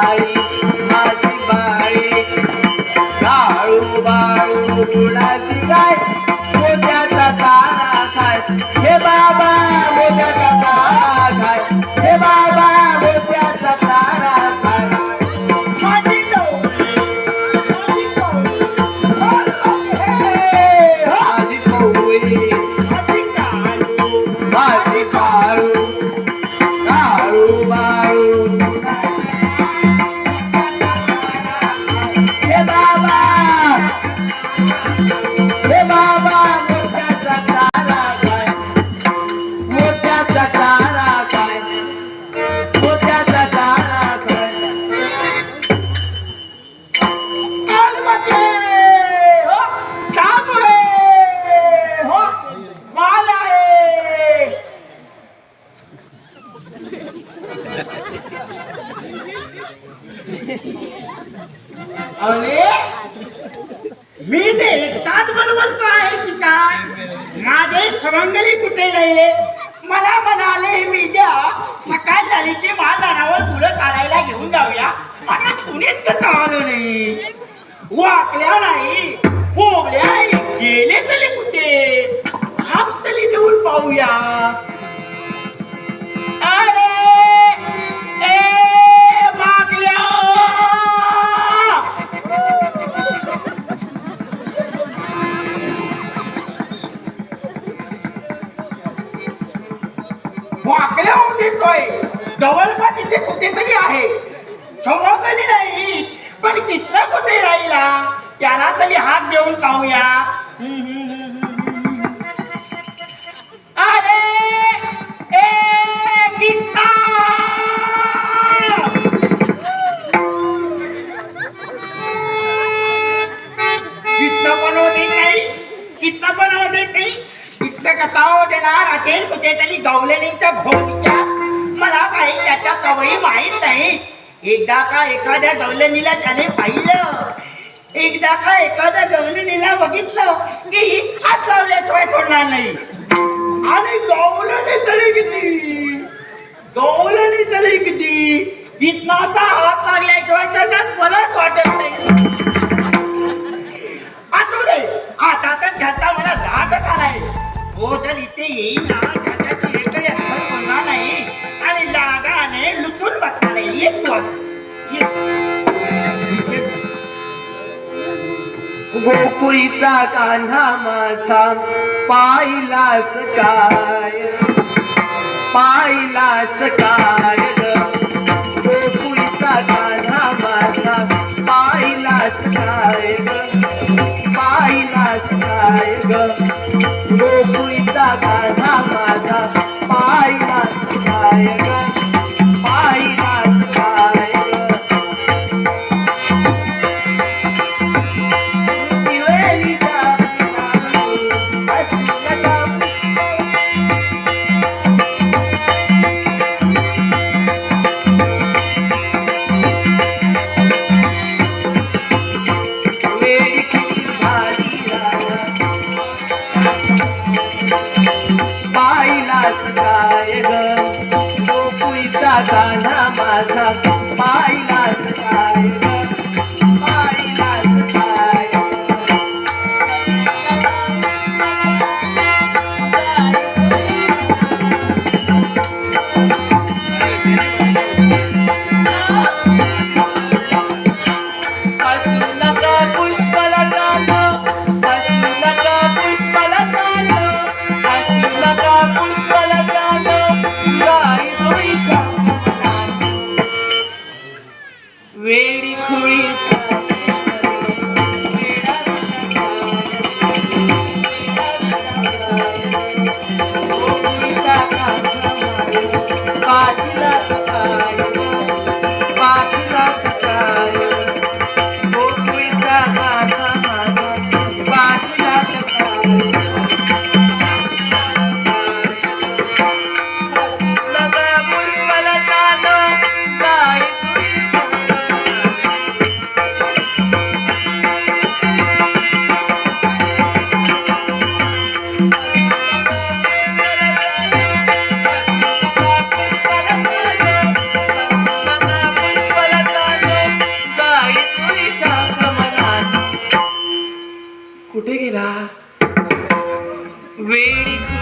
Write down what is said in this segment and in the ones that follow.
माझी माझी बाळी काळू बाळू कुणाची गाय. आणि कुणीच आलो नाही वाकल्या नाही बोबल्या गेले तले कुठे हात देऊन पाहूया अरे ए वाकल्या वाकल्या होऊन देतोय. जवळपास इथे कुठेतरी आहे. समोरली नाही. पण तिथलं कुठे राहिला? त्याला तरी हात देऊन पाहूया. हम्म, हम्म, हम्म, हम्म, हम्म. अरे ए गीता! कितना बनवते नाही कितना बनवते नाही इतकं कसावं हो देणार असेल कुठेतरी गवलेलीच्या घोडीच्या मला काही त्याच्या कवळी माहीत नाही. एकदा का एखाद्या दौलनीला त्याने पाहिलं? एकदा का एखाद्या दौलनीला बघितलं की हात लावल्याशिवाय सोडणार नाही. आणि गवलेनी तरी किती? गवलेनी तरी किती? कितनाचा हात लागल्याशिवाय त्यांना मलाच वाटत नाही. आता तर त्याचा मला जागच आलाय. हो तर इथे येईल ना गोकुळीचा कान्हा माझा. पाहिलाच काय? पाहिलाच कुठे गेला वेळ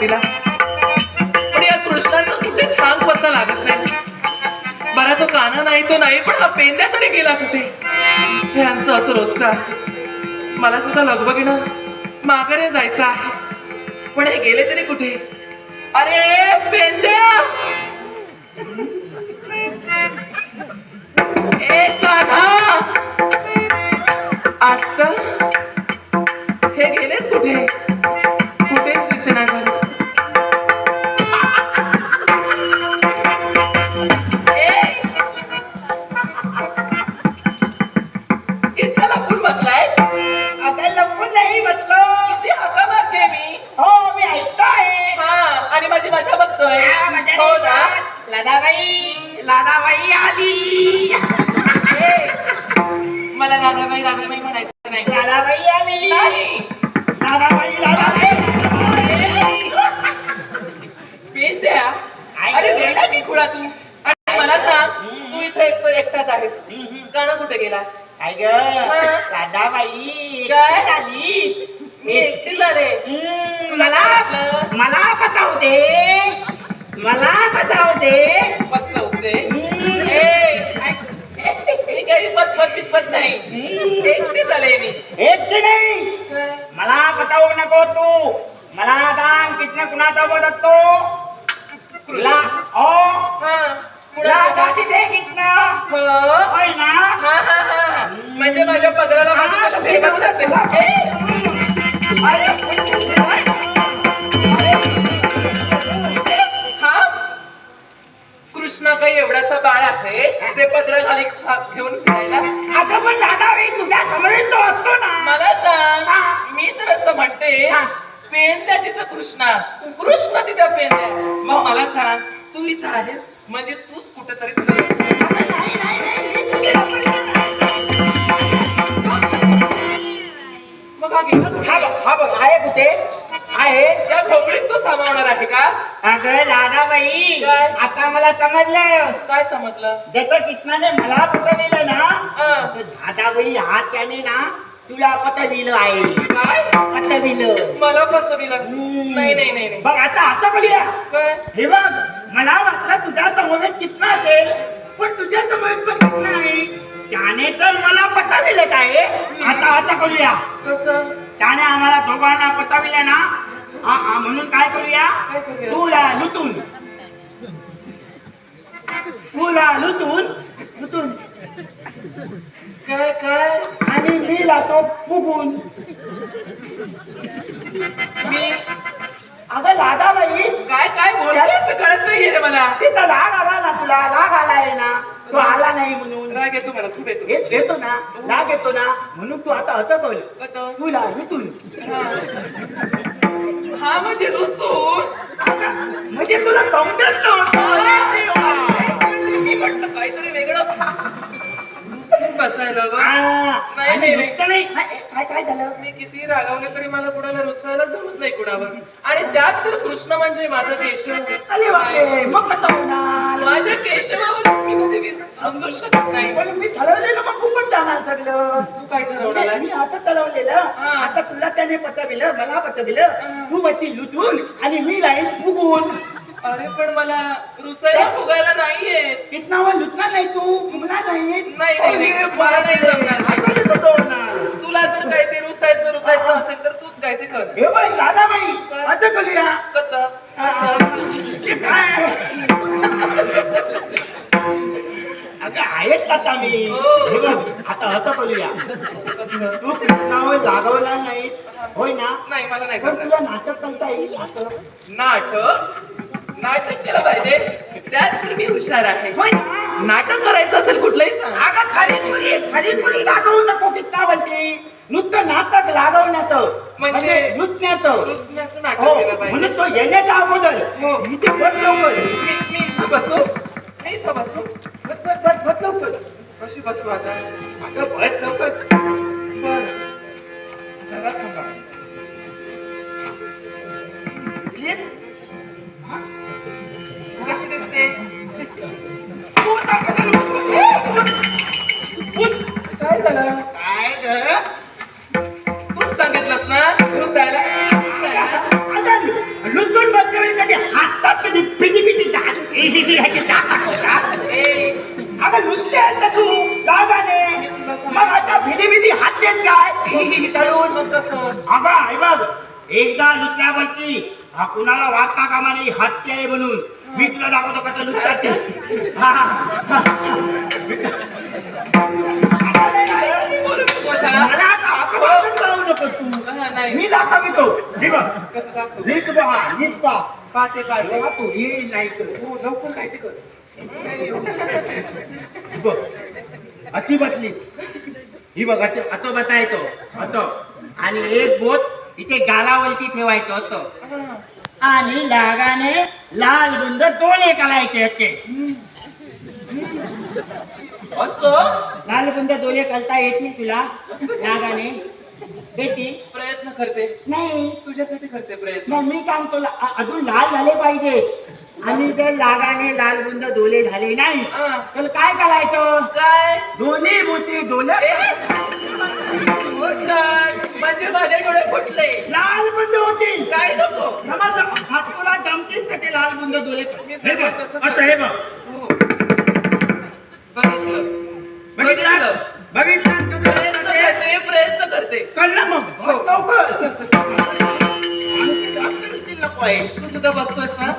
पालथा पण या कृष्णाचा कुठे छान पत्ता लागत नाही. बरा तो काना नाही तो नाही पण हा पेंद्या तरी गेला कुठे? हे आमचं असं रोजचा मला सुद्धा लगबगीनं माघारे जायचं आहे. पण हे गेले तरी कुठे? अरे पेंद्या बघतोय हा, ना? लादाबाई लादाबाई आली! मला राधाबाई राधाबाई म्हणायचं नाही. लादाबाई आली. लादाबाई लादाबाई. पेंद्या अरे वेडा की खुळा तू? आणि मला सांग तू इथे एक एकटाच आहेस. गाणं कुठे गेला? काय ग? लादाबाई काय? आली. मी एकटी झाले हम्म, मला मला पताव दे मला पताव दे पत्त होते. हम्म. ए, मी काही पतपत बितपत नाही. एकटी झाले मी. एकटी नाही. मला पतावू नको तू. मला दान कितने कुणाचा बोलत तो तुला ओ हा. तुला गाठी दे कितनं हो? होय ना? हा, हा, हा. म्हणजे माझ्या पदराला माझी मला भेटत असते. ए, म्हणजे तूच कुठेतरी मग हा हा कुठे बघ हा बघ आहे कुठे आहे? त्या खोबडीत तो सामावणार आहे का? अगं लाडाबाई काय? आता मला समजलं काय समजलं? जसं कृष्णाने मला पटविलं ना हा. तर दादाबाई हा त्याने ना तुला पटविलं आहे. काय? पटविलं मला फसविलं हम्म. नाही नाही नाही नाही. बघ आता आता बघूया काय? हे बघ मला वाटलं तुझ्या समोर कितना असेल पण तुझ्या समोर पण कितना आहे? त्याने तर मला पटविलं काय आता आता करूया. कसं? त्याने आम्हाला दोघांना पटविलं ना? हा, हा, म्हणून काय करूया? काय करूया? तुला लुटून. तुला लुटून. लुटून. काय काय? आणि मी लातो फुगून. मी अगं दादाबाई काय काय बोलतोय? कळत नाहीये रे मला. तिथं राग आला ना तुला राग आलाय ना तो आला नाही म्हणून. राग येतो मला खूप येतो. घेत घेतो ना राग येतो ना म्हणून तू आता अटकवलं? तुला लुटून हा. म्हणजे रुसून म्हणजे तुला समजत मी म्हटलं काहीतरी वेगळं. बसायला. नाही, नाही, नाही. काय काय झालं? मी किती रागावले तरी मला कुणाला रुसायला जमत नाही कुणावर. आणि त्यात तर कृष्ण म्हणजे माझा केशव. अरे बापरे मग कसं होणार? माझ्या केशवावर मी कधी विस- समजू शकत नाही. पण मी ठरवलेलं मग खूपच जाणार सगळं. तू काय ठरवणार? आहे? मी आता ठरवलेलं. हा. आता तुला त्याने पटविलं मला पटविलं तू बसती लुटून आणि मी राहील फुगून. अरे पण मला रुसायला फुगायला नाहीये. कितनावर लुटणार नाही तू फुगणार नाही. नाही, नाही, मला नाही. जमणार. तुला जर काही ते रुसायचं रुसायचं असेल तर तूच काय ते कर. हे बाई दादाबाई आता करूया कसं आ, ते काय? अगं आहेच आता मी? हो. हे बघ आता असं करूया? तू कृष्णावर जागवला नाही होय ना? नाही मला नाही पण करता तुला नाटक करता येईल? नाटक? नाटक? नाटक केलं पाहिजे त्यात तर मी हुशार आहे. होय? ना नाटक करायचं असेल कुठलंही सांग. अगं खरी तुरी खरी तुरी दाखवू नको कितावरती नुसतं नाटक लागवण्याचं म्हणजे? म्हणजे नुसण्याचं. रुसण्याचं नाटक हो केलं पाहिजे. म्हणून तो येण्याच्या अगोदर हो. इथे बस लवकर. मी मी इथं बसू. मी इथं बसू. बस बस बस बस लवकर. कशी बसू आता? अगं बस लवकर. अगं लुटले आहेत ना तू? गावाने मग आता भिली भिली हात देत काय तळून. अगं आहे बघ एकदा लुटल्यावरती हा कुणाला वाटता कामा नाही हत्या आहे म्हणून? मी तुला दाखवतो कसं लुटतात ते. हा, हा. मला आता करू नको तू. मी दाखवितो. हे बघ? नीट पहा नीट पहा. तेव्हा तू हे नाही कर हो लवकर काय ते कर. बघ अति बसली ही बघ अति अतो बता येतो अतो. आणि एक बोट इथे गालावरती ठेवायचं होतं आणि लागाने लाल बुंद डोळे काढायचे होते असं? लाल बुंद डोळे काढता येतील तुला लागाने. येतील प्रयत्न करते. नाही. तुझ्यासाठी करते प्रयत्न. मग मी सांगतो ला- अ- अजून लाल झाले पाहिजे. आणि जर लागाने लाल बुंद डोले झाले नाही हा. तर काय करायचं? काय? दोन्ही बोटी डोले ए. म्हणजे माझे डोळे फुटले. लाल बुंद होतील काय नको? समजलं हात तुला जमतील का ते लाल बुंद डोले हे बघ असं हे बघ. हो. बघितलं? बघितलं. बघितलं? मग लवकर. नको आहे तू सुद्धा बघतोय ना?